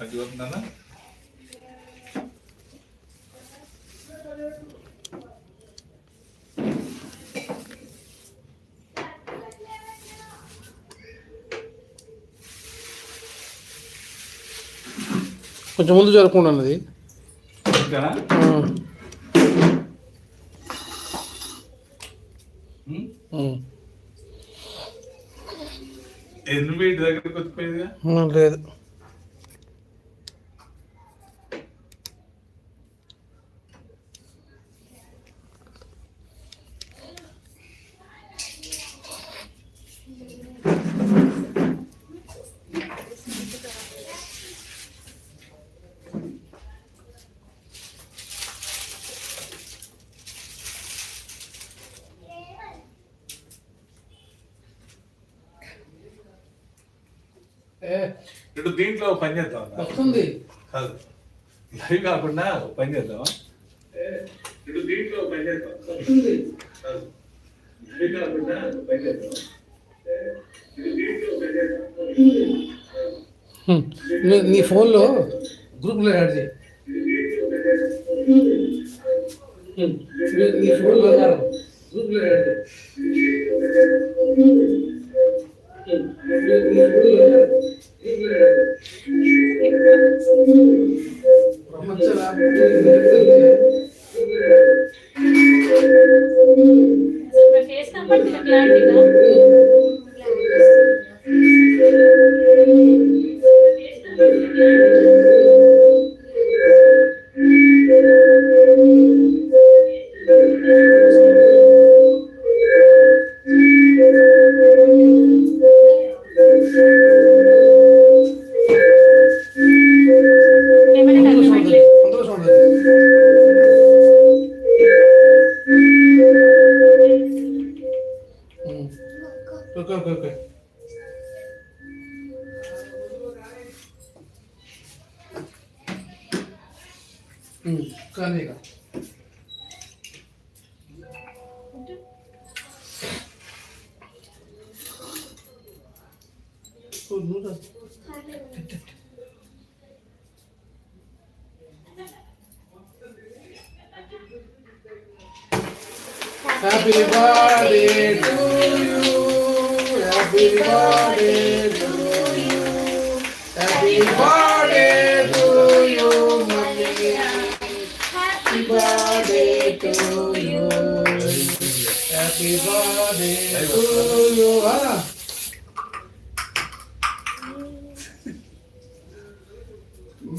మంచిగా కొంచెం ముందు జరగకుండా? ఉమ్. ఎన్ని వీటి దగ్గరికి వచ్చిపోయిందిగా? ఉమ్, లేదు. ఏ, ఇటు దీంట్లో పని చేద్దాం. వస్తుంది. కాదు. లైవ్ కాకుండా పని చేద్దామా ఇటు దీంట్లో పని చేద్దాం. వస్తుంది. కాదు. లైవ్ కాకుండా పని చేద్దాం. నీ ఫోన్లో గ్రూప్లో యాడ్ చేయి. నీ- ఫోన్లో. గ్రూప్లో యాడ్ చేయి. నీ ఫోన్లో ఫేస్ కనపడుతుంది క్లారిటీగా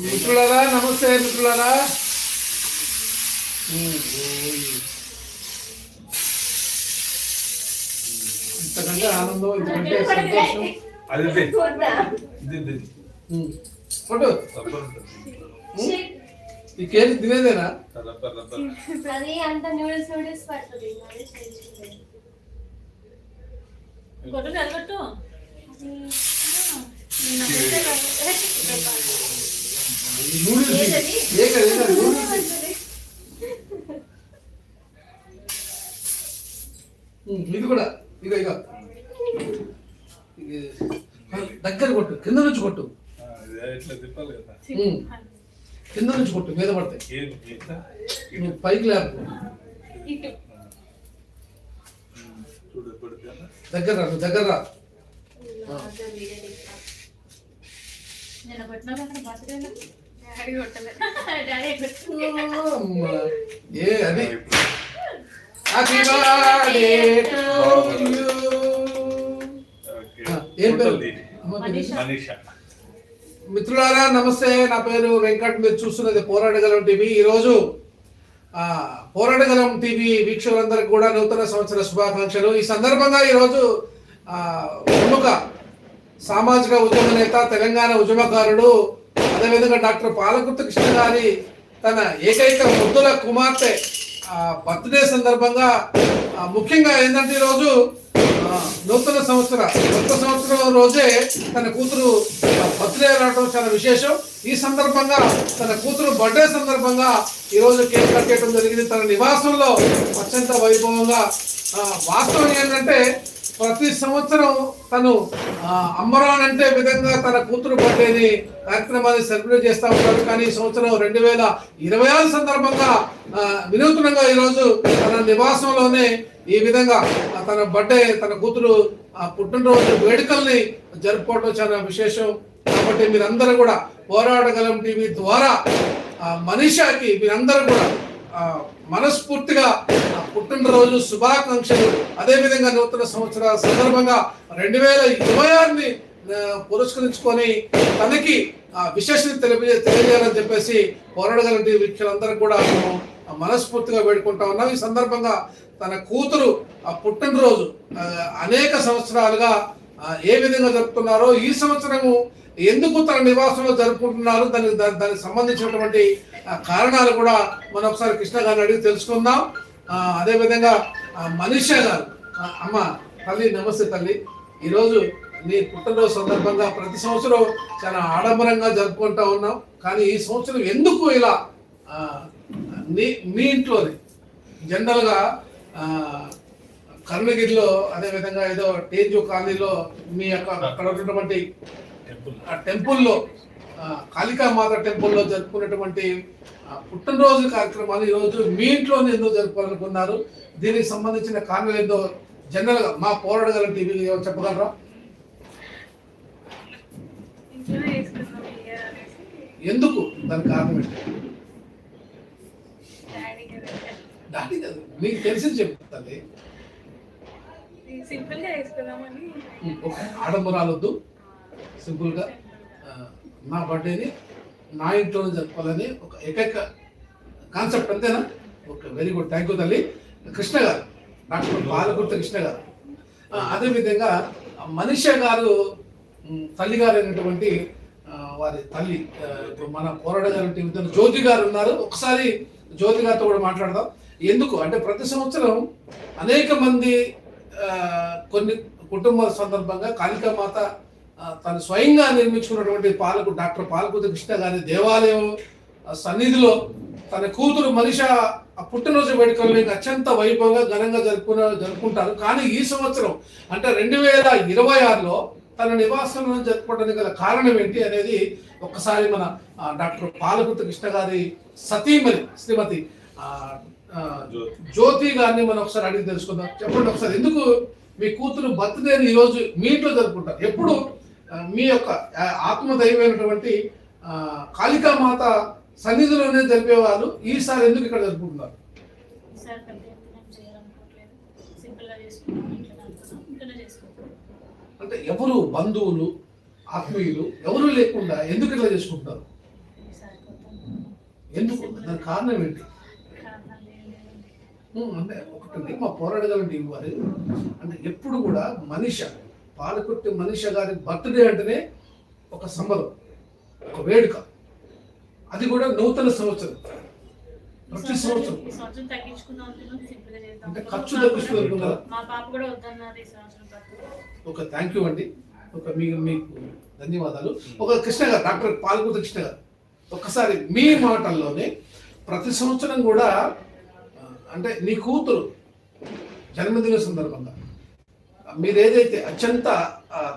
మిత్రులారా నమస్తే మిత్రులారా. ఇంతకంటే ఆనందం ఇంతకంటే సంతోషం. అది. ఫోటో. ఈ కేక్ తినేదేనా ఇది కూడా ఇక ఇక ఇది దగ్గర కొట్టు కింద నుంచి కొట్టు. కదా నుంచి కొట్టు మీద పడతాయి పైకి లేపు ఇటు ఉమ్, చూడు పడుతుందా దగ్గర రా నువ్వు దగ్గర రా. ఏ అది? పేరు? మిత్రులారా నమస్తే. నా పేరు వెంకట్. మీరు చూస్తున్నది పోరాడగలం టీవీ. ఈరోజు పోరాడగలం టీవీ వీక్షకులందరికీ కూడా నూతన సంవత్సర శుభాకాంక్షలు. ఈ సందర్భంగా ఈరోజు ప్రముఖ సామాజిక ఉద్యమ నేత తెలంగాణ ఉద్యమకారుడు అదేవిధంగా డాక్టర్ పాలకుర్తి కృష్ణ గారి తన ఏకైక ముద్దుల కుమార్తె బర్త్డే సందర్భంగా ముఖ్యంగా ఏంటంటే ఈరోజు నూతన సంవత్సర కొత్త సంవత్సరం రోజే తన కూతురు బర్త్డే రావడం చాలా విశేషం. ఈ సందర్భంగా తన కూతురు బర్త్డే సందర్భంగా ఈ రోజు కేక్ కట్టేయడం జరిగింది. తన నివాసంలో అత్యంత వైభవంగా వాస్తవం ఏంటంటే ప్రతి సంవత్సరం తను అమ్మరాన్ అంటే విధంగా తన కూతురు బర్త్డేని కార్యక్రమాన్ని సెలబ్రేట్ చేస్తూ ఉంటారు కానీ ఈ సంవత్సరం రెండు వేల ఇరవై ఆరు సందర్భంగా వినూత్నంగా ఈరోజు తన నివాసంలోనే ఈ విధంగా తన బర్త్డే తన కూతురు ఆ, పుట్టినరోజు వేడుకల్ని జరుపుకోవడం చాలా విశేషం. కాబట్టి మీరందరూ కూడా పోరాడగలం టీవీ ద్వారా మనిషికి మనీషాకి మీరందరూ కూడా మనస్ఫూర్తిగా ఆ, పుట్టినరోజు శుభాకాంక్షలు. అదేవిధంగా నూతన సంవత్సర సందర్భంగా రెండు వేల ఇరవై ఆరుని పురస్కరించుకొని తనకి ఆ, విశేషత తెలియ తెలియజేయాలని చెప్పేసి పోరాడగలంటి వీక్షలందరూ కూడా మేము మనస్ఫూర్తిగా వేడుకుంటా ఉన్నాం. ఈ సందర్భంగా తన కూతురు ఆ పుట్టినరోజు అనేక సంవత్సరాలుగా ఏ విధంగా జరుపుతున్నారో ఈ సంవత్సరము ఎందుకు తన నివాసంలో జరుపుకుంటున్నారు? దానికి దానికి సంబంధించినటువంటి ఆ, కారణాలు కూడా మనం ఒకసారి కృష్ణ గారిని అడిగి తెలుసుకుందాం. అదేవిధంగా ఆ, గారు అమ్మ తల్లి నమస్తే తల్లి. ఈరోజు నీ పుట్టినరోజు సందర్భంగా ప్రతి సంవత్సరం చాలా ఆడంబరంగా జరుపుకుంటా ఉన్నాం. కానీ ఈ సంవత్సరం ఎందుకు ఇలా నీ మీ ఇంట్లోనే జనరల్గా కర్ణగిరిలో కరుణగిరిలో అదేవిధంగా ఏదో టేజు కాలనీలో మీ యొక్క అక్కడ ఉన్నటువంటి ఆ టెంపుల్లో కాళికామాత టెంపుల్లో జరుపుకున్నటువంటి పుట్టినరోజు కార్యక్రమాలు ఈరోజు మీ ఇంట్లోనే ఎందుకు జరుపుకోవాలనుకున్నారు? దీనికి సంబంధించిన కారణాలు ఏందో జనరల్గా మా పోరాడగల టీవీ చెప్పగలరా? ఎందుకు? దాని కారణం ఏంటి? డాడీ కదా మీకు తెలిసి చెప్తుంది సింపుల్గా చేసుకుందామని ఆడంబరాలొద్దు సింపుల్గా నా బర్త్డేని నా ఇంట్లోనే జరపాలని ఒక ఏకైక కాన్సెప్ట్ అంతేనా? Okay very good thank you తల్లి. కృష్ణ గారు డాక్టర్ పాలకుర్తి కృష్ణ గారు. అదేవిధంగా మనిషి గారు తల్లి గారు అయినటువంటి వారి తల్లి ఇప్పుడు మన పోరాడగారంటే ఇద్దరు జ్యోతి గారు ఉన్నారు. ఒకసారి జ్యోతి గారితో కూడా మాట్లాడదాం. ఎందుకు? అంటే ప్రతి సంవత్సరం అనేక మంది కొన్ని కుటుంబాల సందర్భంగా కాళికామాత మాత తను స్వయంగా నిర్మించుకున్నటువంటి పాలకు డాక్టర్ పాలకుతి కృష్ణ గారి దేవాలయం సన్నిధిలో తన కూతురు మనిష ఆ పుట్టినరోజు వేడుకల్ని అత్యంత వైభవంగా ఘనంగా జరుపుకున్న జరుపుకుంటారు. కానీ ఈ సంవత్సరం అంటే రెండు వేల ఇరవై ఆరులో తన నివాసంలో జరుపుకోవడానికి గల కారణం ఏంటి అనేది ఒక్కసారి మన డాక్టర్ పాలకుతి కృష్ణ గారి సతీమణి శ్రీమతి జ్యోతి. గారిని మనం ఒకసారి అడిగి తెలుసుకుందాం. చెప్పండి ఒకసారి ఎందుకు మీ కూతురు బర్త్డేని ఈరోజు మీ ఇంట్లో జరుపుకుంటారు? ఎప్పుడు? మీ యొక్క ఆత్మదైవమైనటువంటి కాళికామాత సన్నిధిలోనే జరిపేవాళ్ళు ఈసారి ఎందుకు ఇక్కడ జరుపుకుంటున్నారు? అంటే ఎవరు బంధువులు ఆత్మీయులు ఎవరు లేకుండా ఎందుకు ఇట్లా కొత్త ఎందుకు? దాని కారణం ఏంటి? అంటే ఒకటి మా పోరాడగలం టీం వారు. అంటే ఎప్పుడు కూడా మనిష పాలకొట్టి మనిష గారి బర్త్డే అంటేనే ఒక సంబరం ఒక వేడుక. అది కూడా నూతన సంవత్సరం. ప్రతి సంవత్సరం అంటే ఖర్చు బర్త్డే. ఒక థ్యాంక్ యూ అండి. ఒక మీ మీకు ధన్యవాదాలు. ఒక కృష్ణ గారు డాక్టర్ పాల్గొత కృష్ణ గారు ఒకసారి మీ మాటల్లోనే ప్రతి సంవత్సరం కూడా అంటే నీ కూతురు జన్మదిన సందర్భంగా మీరు ఏదైతే అత్యంత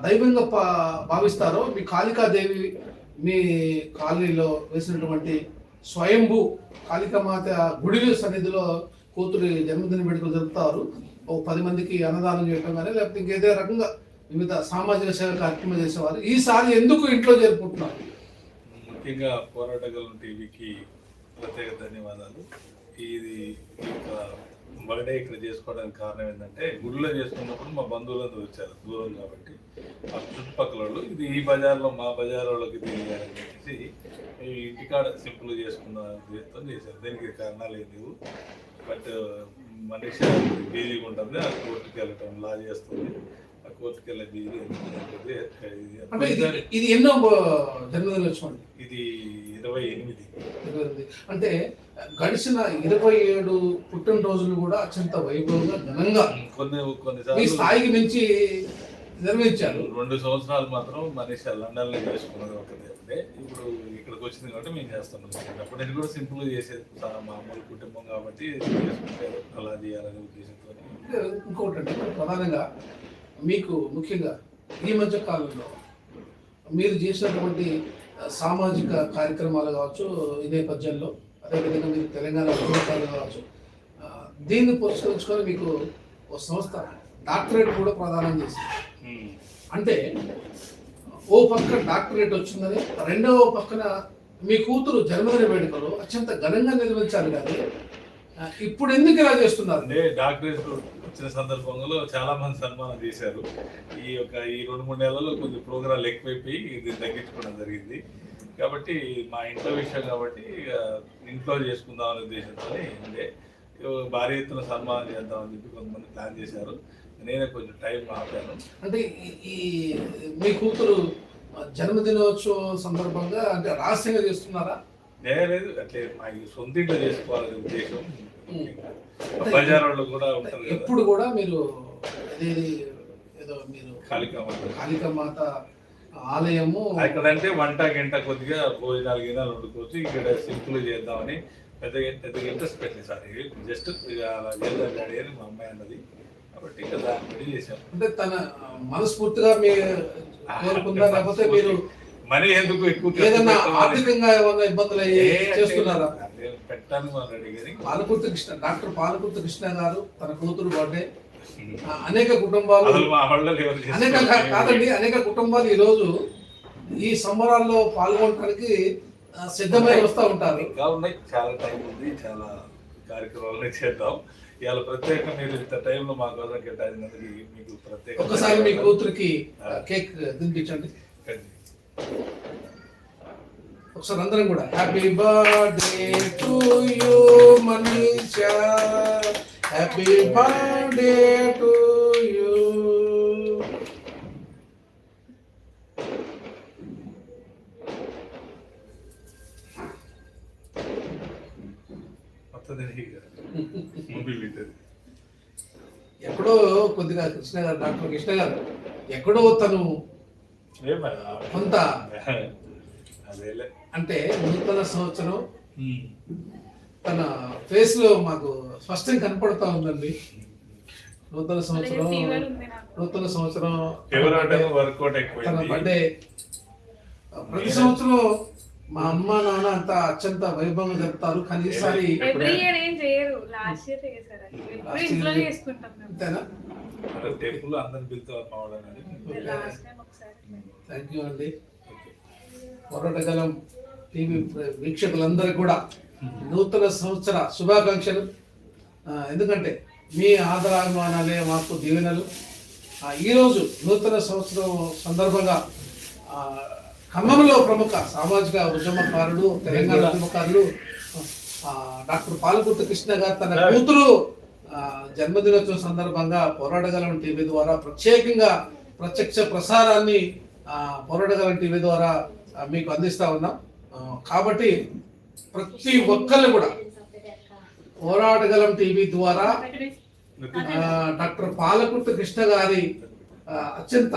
దైవంగా పా- భావిస్తారో మీ కాళికాదేవి మీ కాలనీలో వేసినటువంటి స్వయంభూ కాళికామాత గుడి సన్నిధిలో కూతురి జన్మదిన వేడుకలు జరుపుతారు. ఒక పది మందికి అన్నదానం చేయటం కానీ లేకపోతే ఇంకేదే రకంగా వివిధ సామాజిక సేవ కార్యక్రమం చేసేవారు. ఈసారి ఎందుకు ఇంట్లో జరుపుకుంటున్నారు? ముఖ్యంగా పోరాటగలం టీవీకి ప్రత్యేక ధన్యవాదాలు. ఇది యొక్క బర్త్డే ఇక్కడ చేసుకోవడానికి కారణం ఏంటంటే గుడిలో చేసుకున్నప్పుడు మా బంధువులందరూ వచ్చారు దూరం కాబట్టి. ఆ చుట్టుపక్కల వాళ్ళు ఇది ఈ బజార్లో మా బజార్ వాళ్ళకి తెలియాలని చెప్పేసి ఈ ఇంటికాడ సింపుల్ చేసుకున్న ఉద్దేశంతో చేశారు. దీనికి కారణాలు ఏం లేవు. బట్ మనిషి బిజీగా ఉంటుంది ఆ కోర్టుకి వెళ్ళటం లా చేస్తుంది. ఆ కోర్టుకి వెళ్ళే బిజీ అంటే ఇది ఎన్నో జన్మదిన ఇది ఇరవై ఎనిమిది. అంటే గడిచిన ఇరవై ఏడు పుట్టినరోజులు కూడా అత్యంత వైభవంగా ఘనంగా కొన్ని కొన్నిసార్లు స్థాయికి మించి నిర్వహించారు. రెండు సంవత్సరాలు మాత్రం మనిషి లండన్లో చేసుకున్నది ఒకటి అంటే ఇప్పుడు ఇక్కడికి వచ్చింది కాబట్టి మేము చేస్తున్నాం. అప్పుడు నేను కూడా సింపుల్గా చేసేది. చాలా మామూలు కుటుంబం కాబట్టి చేసుకుంటే అలా చేయాలనే ఉద్దేశంతో ఇంకొకటి అంటే ప్రధానంగా మీకు ముఖ్యంగా ఈ మధ్య కాలంలో మీరు చేసినటువంటి సామాజిక కార్యక్రమాలు కావచ్చు ఈ నేపథ్యంలో అదేవిధంగా మీరు తెలంగాణ ఉద్యోగాలు కావచ్చు దీన్ని పురస్కరించుకొని మీకు ఒక సంస్థ డాక్టరేట్ కూడా ప్రదానం చేసింది ఉమ్. అంటే ఓ పక్క డాక్టరేట్ వచ్చిందని రెండవ పక్కన మీ కూతురు జన్మదిన వేడుకలు అత్యంత ఘనంగా నిర్వహించారు కానీ ఇప్పుడు ఎందుకు ఇలా చేస్తున్నారు డాక్టరేట్ వచ్చిన సందర్భంలో చాలా మంది సన్మానం చేశారు. ఈ యొక్క ఈ రెండు మూడు నెలల్లో కొద్ది ప్రోగ్రాలు ఎక్కువైపోయి ఇది తగ్గించుకోవడం జరిగింది. కాబట్టి మా ఇంట్లో విషయం కాబట్టి ఇక ఇంట్లో చేసుకుందాం అనే ఉద్దేశంతో ఉండే భారీ ఎత్తున సన్మానం చేద్దామని చెప్పి కొంతమంది ప్లాన్ చేశారు. నేనే కొంచెం టైం ఆపాను. అంటే ఈ- మీ కూతురు జన్మదినోత్సవం సందర్భంగా అంటే రహస్యంగా చేస్తున్నారా? నేను లేదు అట్లే మా సొంత ఇంట్లో చేసుకోవాలనే ఉద్దేశం. కూడా ఎప్పుడు కూడా మీరు అదేది ఏదో మీరు కాళికా మాత. కాళికామాత ఆలయము అక్కడంటే వంట గంట కొద్దిగా భోజనాలు గిన్నెలు వండుకోవచ్చు. ఇక్కడ సింపుల్ చేద్దామని పెద్ద పెద్దగా ఇంట్రెస్ట్ పెట్టింది సార్. జస్ట్ అలా చేద్దాం డాడీ అని మా అమ్మాయి అన్నది. కాబట్టి దాన్ని రెడీ చేశాం. అంటే తన మనస్ఫూర్తిగా మీ కోరుకుందా? లేకపోతే మీరు మనీ ఎందుకు ఎక్కువ ఖర్చు ఏదైనా పెట్టామని- ఆర్థికంగా ఏమైనా ఇబ్బందులు చేస్తున్నారా? పెట్టాను కానీ పాలకుర్తి కృష్ణ డాక్టర్ పాలకుర్తి కృష్ణ గారు తన కూతురు బర్త్డే. అనేక కుటుంబాలు అనేక కాదండి అనేక కుటుంబాలు ఈ రోజు ఈ సంబరాల్లో పాల్గొనడానికి సిద్ధమై వస్తూ ఉంటారు. ఇంకా ఉన్నాయి. చాలా టైం ఉంది. చాలా కార్యక్రమాలు చేద్దాం. ఇవాళ ప్రత్యేకంగా మీరు ఇంత టైంలో మా కోసం కేటాయించినందుకు మీకు ప్రత్యేక ఒకసారి మీ కూతురికి కేక్ తినిపించండి. ఒకసారి అందరం కూడా happy birthday to you Manisha. Happy birthday to you. ఎక్కడో కొద్దిగా కృష్ణ గారు డాక్టర్ కృష్ణ గారు ఎక్కడో తను కొంత అదేలే. అంటే నూతన సంవత్సరం. తన ఫేస్లో మాకు స్పష్టంగా కనపడతా ఉందండి. నూతన సంవత్సరం నూతన సంవత్సరం తన బర్త్డే ప్రతి సంవత్సరం మా అమ్మ నాన్న అంతా అత్యంత వైభవంగా జరుపుతారు. కానీ ఈసారి ఎవ్రీ ఇయర్ ఏం చేయరు. లాస్ట్ ఇయర్ చేశారు ఎప్పుడు Last year ఇంట్లోనే చే- చేసుకుంటాం మేము. అంతేనా? టెంపుల్ అందరిని పిలుతారు థ్యాంక్ యూ అండి పోరాటగలం టీవీ వీక్షకులందరికీ కూడా నూతన సంవత్సర శుభాకాంక్షలు. ఎందుకంటే మీ ఆదరాభిమానాలే మాకు దీవెనలు. ఈరోజు నూతన సంవత్సరం సందర్భంగా ఖమ్మంలో ప్రముఖ సామాజిక ఉద్యమకారుడు తెలంగాణ ఉద్యమకారులు డాక్టర్ పాలకుర్తి కృష్ణ గారు తన కూతురు జన్మదినోత్సవం సందర్భంగా పోరాడగలం టీవీ ద్వారా ప్రత్యేకంగా ప్రత్యక్ష ప్రసారాన్ని పొరడగల టీవీ ద్వారా మీకు అందిస్తా ఉన్నాం. కాబట్టి ప్రతి ఒక్కళ్ళు కూడా పోరాటగలం టీవీ ద్వారా డాక్టర్ పాలకుర్తి కృష్ణ గారి అత్యంత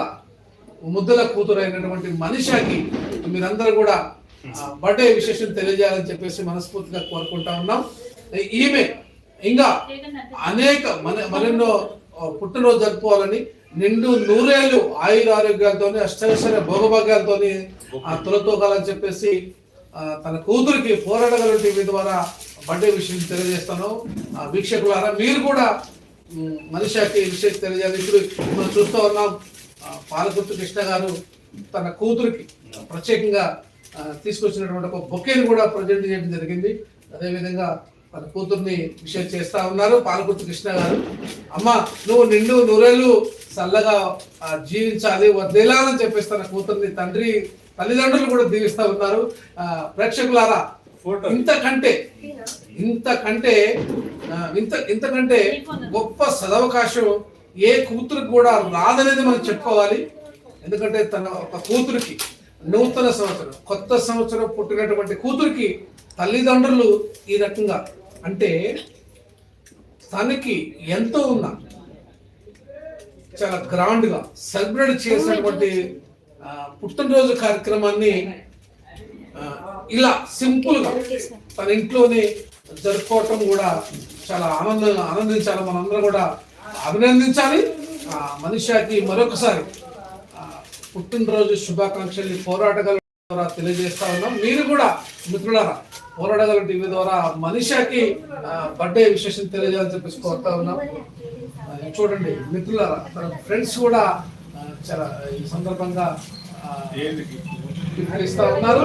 ముద్దల కూతురైనటువంటి మనిషికి మీరందరూ కూడా బర్త్డే విశేషం తెలియజేయాలని చెప్పేసి మనస్ఫూర్తిగా కోరుకుంటా ఉన్నాం. ఈమె ఇంకా అనేక మన మరెన్నో పుట్టినరోజు జరుపుకోవాలని నిండు నూరేళ్ళు ఆయుర ఆరోగ్యాలతోని అష్టైశ్వర్య భోగభాగ్యాలతోని ఆ తొలతూగాలని చెప్పేసి తన కూతురికి పోరాడగల టీవీ ద్వారా బర్త్డే విషయం తెలియజేస్తాను. ఆ, వీక్షకులారా మీరు కూడా మనిషికి విషయం తెలియజేయాలి. ఇప్పుడు మనం చూస్తూ ఉన్నాం పాలకుర్తి కృష్ణ గారు తన కూతురికి ప్రత్యేకంగా తీసుకొచ్చినటువంటి ఒక బొకేని కూడా ప్రజెంట్ చేయడం జరిగింది. అదేవిధంగా తన కూతుర్ని విషయం చేస్తా ఉన్నారు పాలకుర్తి కృష్ణ గారు. అమ్మ నువ్వు నిండు నూరేళ్ళు చల్లగా జీవించాలి వదిలేలని చెప్పేసి తన కూతుర్ని తండ్రి తల్లిదండ్రులు కూడా దీవిస్తా ఉన్నారు. ప్రేక్షకులారా ఫోటో. ఇంతకంటే ఇంతకంటే ఇంత ఇంతకంటే గొప్ప సదవకాశం ఏ కూతురికి కూడా రాదనేది మనం చెప్పుకోవాలి. ఎందుకంటే తన ఒక కూతురికి నూతన సంవత్సరం కొత్త సంవత్సరం పుట్టినటువంటి కూతురికి తల్లిదండ్రులు ఈ రకంగా అంటే తనకి ఎంతో ఉన్నా చాలా గ్రాండ్గా సెలబ్రేట్ చేసినటువంటి పుట్టినరోజు కార్యక్రమాన్ని ఇలా సింపుల్గా తన ఇంట్లోనే జరుపుకోవటం కూడా చాలా ఆనందంగా ఆనందించాలి. మనందరం కూడా అభినందించాలి. మనిషికి మరొకసారి పుట్టినరోజు శుభాకాంక్షల్ని పోరాటగల ద్వారా తెలియజేస్తా ఉన్నాం. మీరు కూడా మిత్రులారా పోరాటగల టీవీ ద్వారా మనిషికి బర్త్డే విశేషం తెలియజేయాలని చెప్పేసి కోరుతా ఉన్నాం. చూడండి మిత్రులారా తన ఫ్రెండ్స్ కూడా చాలా ఈ సందర్భంగా ఇస్తా ఉన్నారు?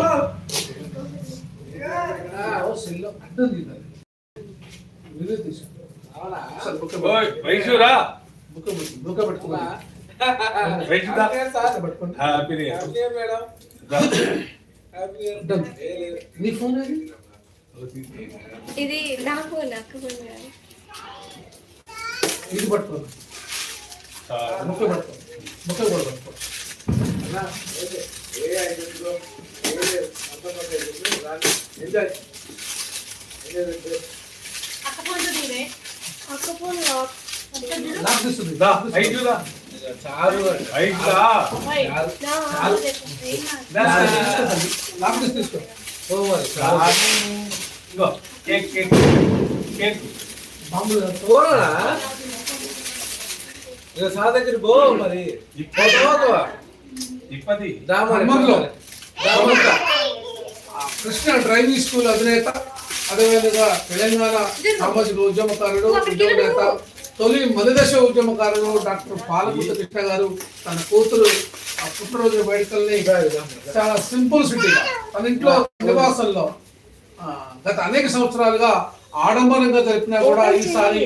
ఇది నా ఫోన్ అక్క ఫోన్ కాదు ఇది పట్టుకోండి బుక్క పట్టుకో బుక్క కూడా పట్టుకో అక్క ఫోన్ చూడే అక్క ఫోన్ లాక్ లాక్ తీస్తుంది దా ఐదురా ఐదురా నా లాక్ తీసి తీసుకో కేక్ కేక్ కేక్. బాంబులు ఇక సా దగ్గర పో మరి. కృష్ణ డ్రైవింగ్ స్కూల్ అధినేత అదేవిధంగా తెలంగాణ సామాజిక ఉద్యమకారుడు ఉద్యమనేత తొలి మొదదశ ఉద్యమకారుడు డాక్టర్ పాలకుత కృష్ణ గారు. తన కూతురు ఆ పుట్టినరోజు వేడుకల్ని చాలా సింపుల్ సిటీగా తన ఇంట్లో నివాసంలో ఆ, గత అనేక సంవత్సరాలుగా ఆడంబరంగా జరిపినా కూడా ఈసారి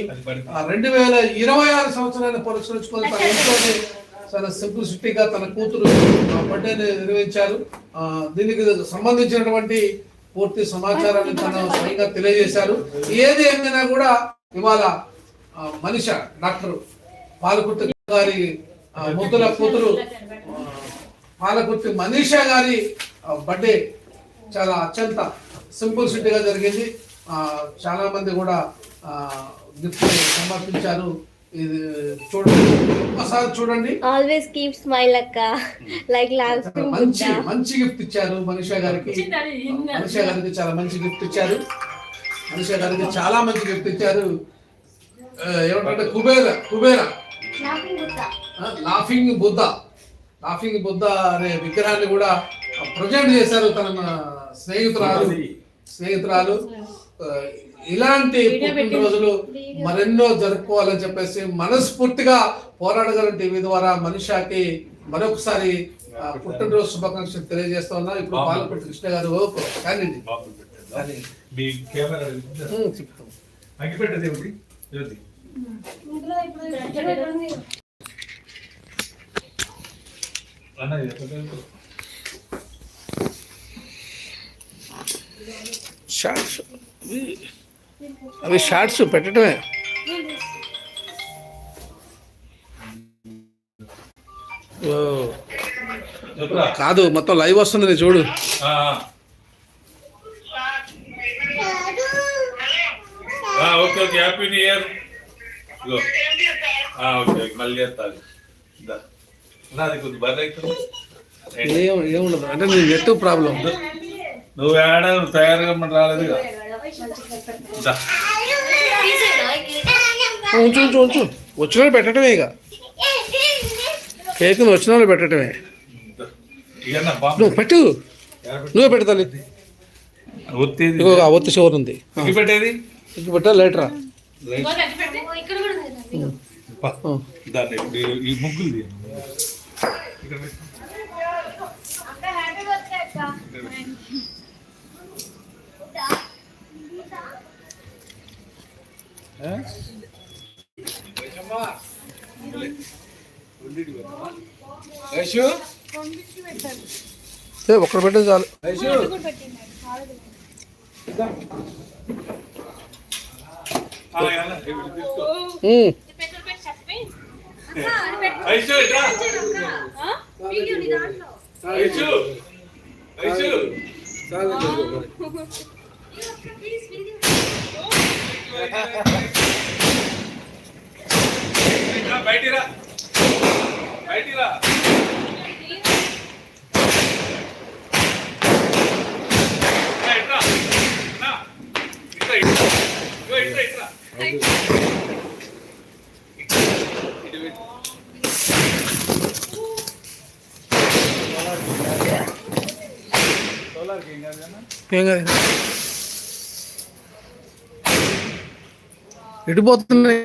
రెండు వేల ఇరవై ఆరు సంవత్సరాన్ని పురస్కరించుకొని తన ఇంట్లోనే చాలా సింప్లిసిటీగా తన కూతురు బర్త్డేని నిర్వహించారు. ఆ, దీనికి సంబంధించినటువంటి పూర్తి సమాచారాన్ని తను స్వయంగా తెలియజేశారు. ఏది ఏమైనా కూడా ఇవాళ మనిష డాక్టర్ పాలకుర్తి గారి ఆ, ముద్దుల కూతురు పాలకుర్తి మనీషా గారి ఆ, బర్త్డే చాలా అత్యంత సింపుల్ సిటీగా జరిగింది. ఆ, చాలా మంది కూడా గిఫ్ట్ సమర్పించారు. ఇది చూడండి. చూడండి. ఆల్వేస్ కీప్ స్మైల్ అక్క. లైక్ లాస్ట్ మంచి మంచి గిఫ్ట్ ఇచ్చారు మనీషా గారికి. మనీషా గారికి చాలా మంచి గిఫ్ట్ ఇచ్చారు. మనీషా గారికి చాలా మంచి గిఫ్ట్ ఇచ్చారు. ఏమంటే కుబేర కుబేర. లాఫింగ్ బుద్ధ లాఫింగ్ బుద్ధ అనే విగ్రహాన్ని కూడా ప్రొజెక్ట్ చేశారు తన స్నేహితురాలు. స్నేహితురాలు. ఇలాంటి పుట్టినరోజులు మరెన్నో జరుపుకోవాలని చెప్పేసి మనస్ఫూర్తిగా పోరాడగలం టీవీ ద్వారా మనిషాకి మరొకసారి పుట్టినరోజు శుభాకాంక్షలు తెలియజేస్తా ఉన్నా. ఇప్పుడు పాలపట్టి కృష్ణ గారు ఓకే కానీ. అవి షార్ట్స్ పెట్టడమే కాదు మొత్తం లైవ్ వస్తున్నది చూడు. Okay okay happy new year. Okay okay, మళ్ళీ చేస్తాను. నాది కొద్ది బర్రె ఏముండదు అంటే నీ నెట్ ప్రాబ్లం. నువ్వు నువ్వు తయారుగా రాలేదు ఇక. ఉంచు ఉంచు ఉంచు. వచ్చిన వాళ్ళు పెట్టడమే ఇక. కేక్ వచ్చిన వాళ్ళు పెట్టడమే నువ్వు పెట్టు. నువ్వే పెడతాలి ఒత్తి షోర్ ఉంది. పెట్టేది? ఇంక పెట్టా. లేటరా. దాన్ని ఈ ముగ్గులు తీయండి. ఇక్కడ పెట్టు. యశు ఏ ఒక్కడ పెట్టే చాలు. ఆ, బయటిరా బయటిరా ఏం కదా ఎటుపోతున్నాయి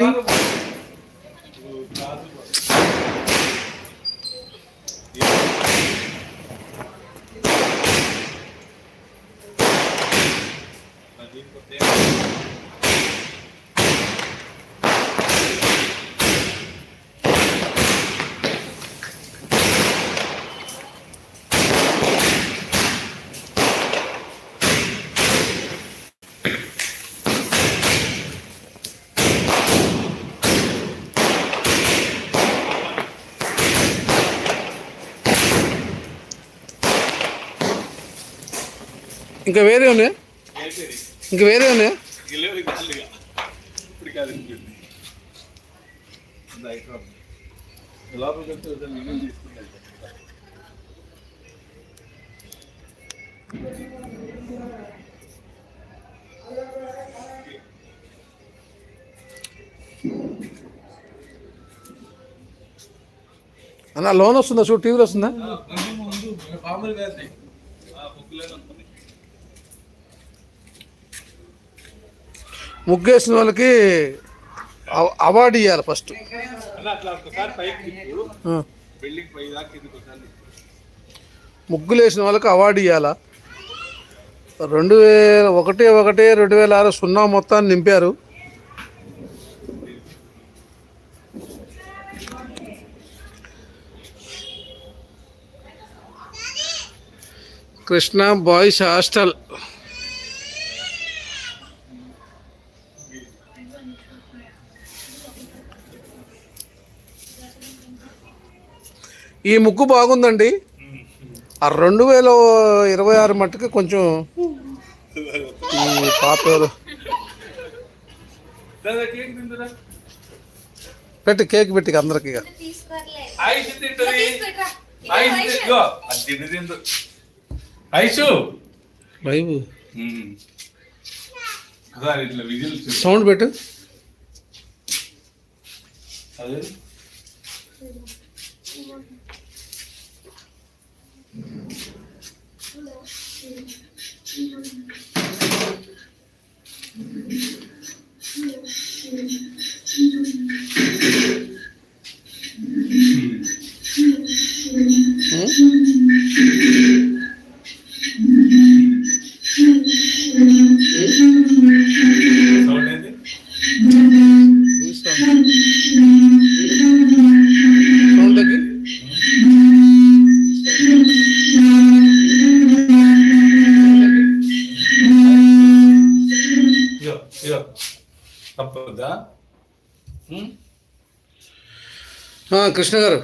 ఇంకా వేరే ఉన్నాయా? ఇంకా వేరే ఉన్నాయా? అన్న లోన్ వస్తుందా? చూడు టీవీలో వస్తుందా ఆ, ముందు ముందు మామూలుగా ఉంది. ఆ, ముగ్గులోనే ఉంటుంది. ముగ్గేసిన వాళ్ళకి అవ- అవార్డు ఇవ్వాలి ఫస్ట్ అన్న అట్లా ఒకసారి పైకి తిప్పు. బిల్డింగ్ పై దాకా కిందకి ఒకసారి తిప్పు. ముగ్గులు వేసిన వాళ్ళకి అవార్డు ఇవ్వాలా రెండు వేల ఒకటి ఒకటి రెండు వేల ఆరు సున్నా మొత్తాన్ని నింపారు. Krishna boys hostel. ఈ ముగ్గు బాగుందండి. ఆ రెండు వేల ఇరవై ఆరు మట్టుకు కొంచెం ఈ. పెట్టి కేక్ పెట్టి అందరికి ఇక. ఐషు తింటది ఐషు తిందు. ఇగో, అది తిండి తిందు ఐషు వైపు ఒకసారి ఇట్లా విజిల్ సౌండ్ పెట్టు అదే సౌండ్ కృష్ణ గారు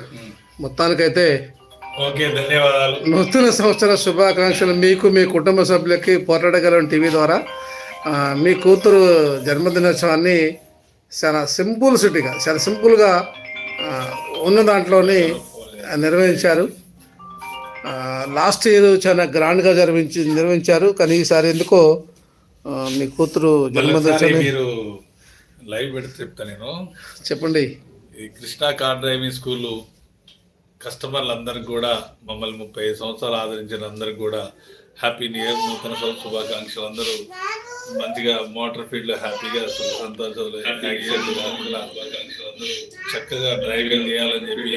మొత్తానికైతే ఓకే ధన్యవాదాలు. నూతన సంవత్సర శుభాకాంక్షలు మీకు మీ కుటుంబ సభ్యులకి పోరాడగలం టీవీ ద్వారా. మీ కూతురు జన్మదినోత్సవాన్ని చాలా సింపుల్ సిటీగా చాలా సింపుల్గా ఉన్న దాంట్లోనే నిర్వహించారు. లాస్ట్ ఇయర్ చాలా గ్రాండ్గా జరిపించి నిర్వహించారు. కానీ ఈసారి ఎందుకో మీ కూతురు మీరు లైవ్ పెడితే చెప్తా నేను. చెప్పండి. ఈ కృష్ణా కార్ డ్రైవింగ్ స్కూల్ కస్టమర్లు అందరికి కూడా మమ్మల్ని ముప్పై ఐదు సంవత్సరాలు ఆదరించిన అందరికి కూడా హ్యాపీ న్యూ ఇయర్ నూతన సంవత్సర శుభాకాంక్షలు. అందరూ మంచిగా మోటార్ ఫీల్డ్లో హ్యాపీగా సంతోషాలు కాకుండా చక్కగా డ్రైవింగ్ చేయాలని చెప్పి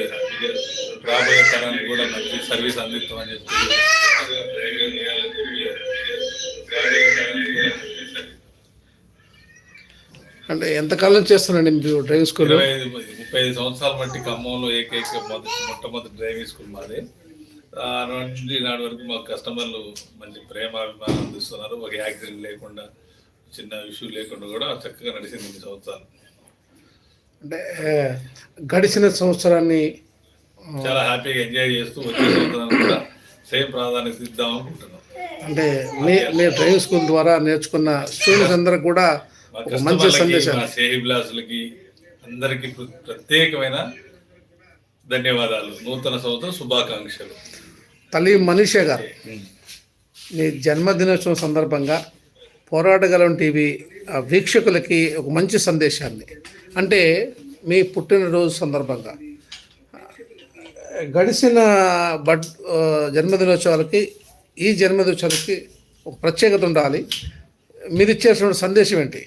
రాబోయే తరానికి కూడా మంచి సర్వీస్ అందిస్తామని చెప్పి డ్రైవింగ్ చేయాలని చెప్పి రాబోయే తరానికి కూడా మంచి service అంటే ఎంతకాలం చేస్తున్నాండి మీరు డ్రైవింగ్ స్కూల్? ముప్పై ఐదు సంవత్సరాల మట్టి ఖమ్మంలో ఏకైక మొదటి మొట్టమొదటి డ్రైవింగ్ స్కూల్ మాది. నుండి నాటి వరకు మా కస్టమర్లు మంచి ప్రేమ అభిమానం అందిస్తున్నారు. ఒక యాక్సిడెంట్ లేకుండా చిన్న ఇష్యూ లేకుండా కూడా చక్కగా నడిచింది ఇన్ని సంవత్సరాలు అంటే గడిచిన సంవత్సరాన్ని చాలా హ్యాపీగా ఎంజాయ్ చేస్తూ వచ్చే సంవత్సరం కూడా సేమ్ ప్రాధాన్యత ఇద్దాం అనుకుంటున్నాం. అంటే మీ మీ డ్రైవింగ్ స్కూల్ ద్వారా నేర్చుకున్న స్టూడెంట్స్ అందరికి కూడా మంచి సందేశం సేహిబ్లాసులకి అందరికీ ప్ర- ప్రత్యేకమైన ధన్యవాదాలు. నూతన సంవత్సరం శుభాకాంక్షలు. తల్లి మనీషా గారు మీ జన్మదినోత్సవం సందర్భంగా పోరాటగలం టీవీ ఆ వీక్షకులకి ఒక మంచి సందేశాన్ని. అంటే మీ పుట్టినరోజు సందర్భంగా గడిచిన బడ్ జన్మదినోత్సవాలకి ఈ జన్మదినోత్సవాలకి ఒక ప్రత్యేకత ఉండాలి. మీరు ఇచ్చేసిన సందేశం ఏంటి?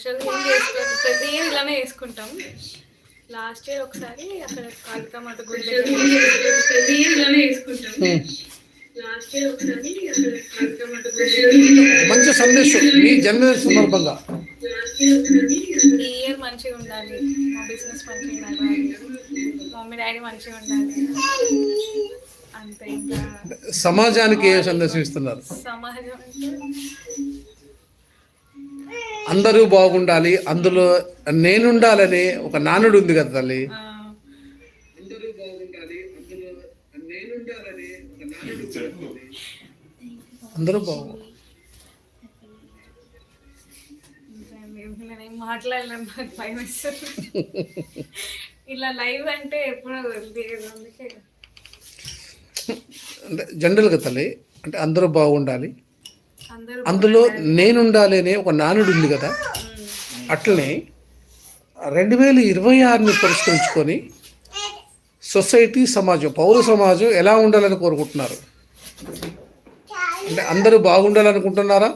స్పెషల్ ఏం చేసుకో ప్రతి ఇయర్ ఇలానే చేసుకుంటాం. లాస్ట్ ఇయర్ ఒకసారి అక్కడ కాళికామాత గుడి ప్రతి ఇయర్ ఇలానే చేసుకుంటాం. లాస్ట్ ఇయర్ ఒకసారి అక్కడ కాళికామాత గుడి మంచి సందేశం. మీ జన్మదిన సందర్భంగా. ఈ ఇయర్ మంచిగా ఉండాలి. మా బిజినెస్ మంచిగా నడవాలి మమ్మీ డాడీ మంచిగా ఉండాలి. అంతే ఇంకా. సమాజానికి ఏ సందేశం ఇస్తున్నారు? సమాజం అంటే అందరూ బాగుండాలి అందులో నేనుండాలనే ఒక నానుడు ఉంది కదా తల్లి? అందరూ బాగు. మాట్లాడలేను నాకు భయం ఇలా లైవ్ అంటే ఎప్పుడు అంటే జనరల్గా తల్లి అంటే అందరూ బాగుండాలి. అందులో నేనుండాలి అనే ఒక నానుడు ఉంది కదా. అట్లనే రెండు వేల ఇరవై ఆరుని పురస్కరించుకొని సొసైటీ సమాజం పౌర సమాజం ఎలా ఉండాలని కోరుకుంటున్నారు? అంటే అందరూ బాగుండాలనుకుంటున్నారా?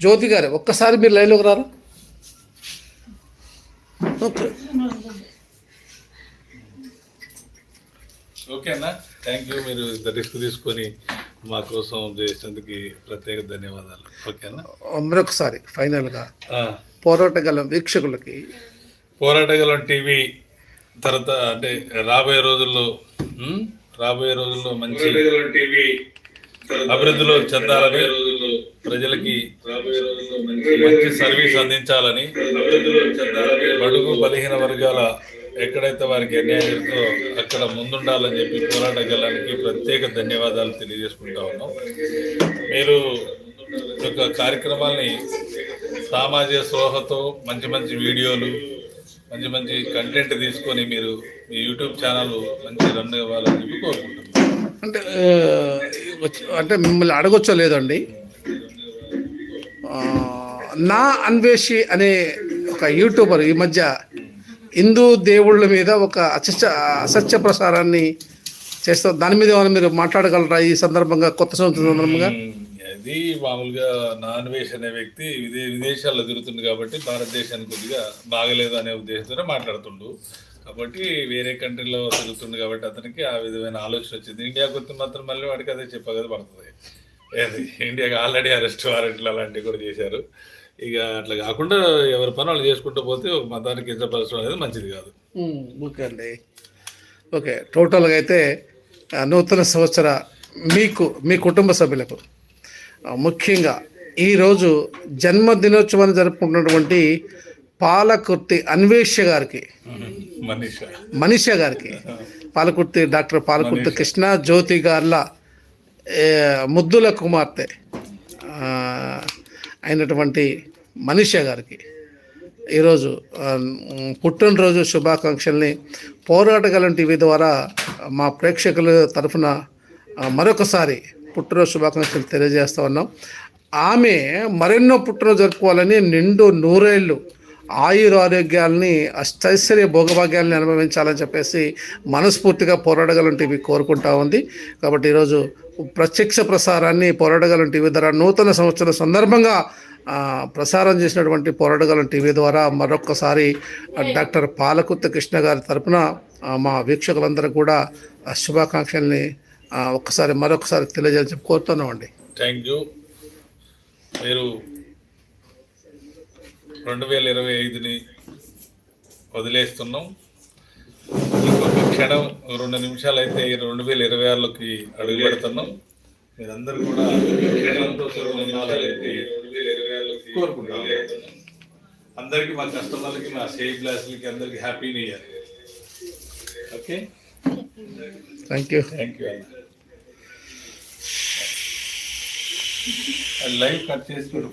జ్యోతి గారు ఒక్కసారి మీరు లైన్లోకి రారా? ఓకే. ఓకేనా థ్యాంక్ యూ మీరు ఇంత రిస్క్ తీసుకొని మా కోసం చేసినందుకు ప్రత్యేక ధన్యవాదాలు. ఓకేనా? మరొకసారి ఫైనల్గా ఆ, పోరాట గల వీక్షకులకి. పోరాటగలం టీవీ తర్వాత అంటే రాబోయే రోజుల్లో రాబోయే రోజుల్లో మంచి టీవీ అభివృద్ధిలో చెందాలని ప్రజలకి మంచి సర్వీస్ అందించాలని బడుగు బలహీన వర్గాల ఎక్కడైతే వారికి అన్యాయం జరుగుతుందో అక్కడ ముందుండాలని చెప్పి పోరాట గలానికి ప్రత్యేక ధన్యవాదాలు తెలియజేసుకుంటా ఉన్నాం. మీరు యొక్క కార్యక్రమాల్ని సామాజిక స్పృహతో మంచి మంచి వీడియోలు మంచి మంచి కంటెంట్ తీసుకొని మీరు మీ యూట్యూబ్ ఛానల్ మంచి రన్ ఇవ్వాలని చెప్పి కోరుకుంటున్నాం. అంటే వచ్చి- అంటే మిమ్మల్ని అడగొచ్చో లేదండి? నా అన్వేషి అనే ఒక యూట్యూబర్ ఈ మధ్య హిందూ దేవుళ్ళ మీద ఒక అసత్య అసత్య ప్రసారాన్ని చేస్తా దాని మీద ఏమైనా మీరు మాట్లాడగలరా ఈ సందర్భంగా కొత్త సంవత్సరం సందర్భంగా? అది మామూలుగా నాన్వేష్ అనే వ్యక్తి విదే విదేశాల్లో తిరుగుతుంది కాబట్టి భారతదేశానికి కొద్దిగా బాగలేదు అనే ఉద్దేశంతోనే మాట్లాడుతుండు. కాబట్టి వేరే కంట్రీలో తిరుగుతుంది కాబట్టి అతనికి ఆ విధమైన ఆలోచన వచ్చింది. ఇండియాకి వస్తే మాత్రం మళ్ళీ వాడికి అదే చెప్పగది పడుతుంది. ఇండియాకి ఆల్రెడీ అరెస్ట్ వారెంట్లు అలాంటివి కూడా చేశారు. ఇక అట్లా కాకుండా ఎవరి పని వాళ్ళు చేసుకుంటూ పోతే ఒక మతానికి కించపరచడం అనేది మంచిది కాదు. ఓకే అండి. ఓకే టోటల్గా అయితే నూతన సంవత్సర మీకు మీ కుటుంబ సభ్యులకు ముఖ్యంగా ఈరోజు జన్మదినోత్సవాన్ని జరుపుకుంటున్నటువంటి పాలకుర్తి అన్వేష గారికి మనీష. మనీష గారికి పాలకుర్తి డాక్టర్ పాలకుర్తి కృష్ణ జ్యోతి గార్ల ముద్దుల కుమార్తె అయినటువంటి మనీషా గారికి. ఈరోజు పుట్టినరోజు శుభాకాంక్షల్ని పోరాటగలం టీవీ ద్వారా మా ప్రేక్షకుల తరఫున మరొకసారి పుట్టినరోజు శుభాకాంక్షలు తెలియజేస్తూ ఉన్నాం. ఆమె మరెన్నో పుట్టినరోజు జరుపుకోవాలని నిండు నూరేళ్ళు ఆయుర ఆరోగ్యాలని అష్టైశ్వర్య భోగభాగ్యాలని అనుభవించాలని చెప్పేసి మనస్ఫూర్తిగా పోరాడగలం టీవీ కోరుకుంటా ఉంది. కాబట్టి ఈరోజు ప్రత్యక్ష ప్రసారాన్ని పోరాడగలం టీవీ ద్వారా నూతన సంవత్సరం సందర్భంగా ప్రసారం చేసినటువంటి పోరాడగలం టీవీ ద్వారా మరొక్కసారి డాక్టర్ పాలకుత్త కృష్ణ గారి తరపున మా వీక్షకులందరూ కూడా శుభాకాంక్షల్ని ఒక్కసారి మరొకసారి తెలియజేయాలని చెప్పి కోరుతున్నామండి. థ్యాంక్ యూ మీరు రెండు వేల ఇరవై ఐదుని వదిలేస్తున్నాం. ఇంకొక క్షణం రెండు నిమిషాలు అయితే రెండు వేల ఇరవై ఆరులోకి అడుగు పెడుతున్నాం మీరందరూ కూడా కోరుకుంటున్నాం. అందరికీ మా కస్టమర్లకి మా సేఫ్ గ్లాసులకి అందరికీ happy new year. Okay? Thank you thank you live cut చేసుకుంటూ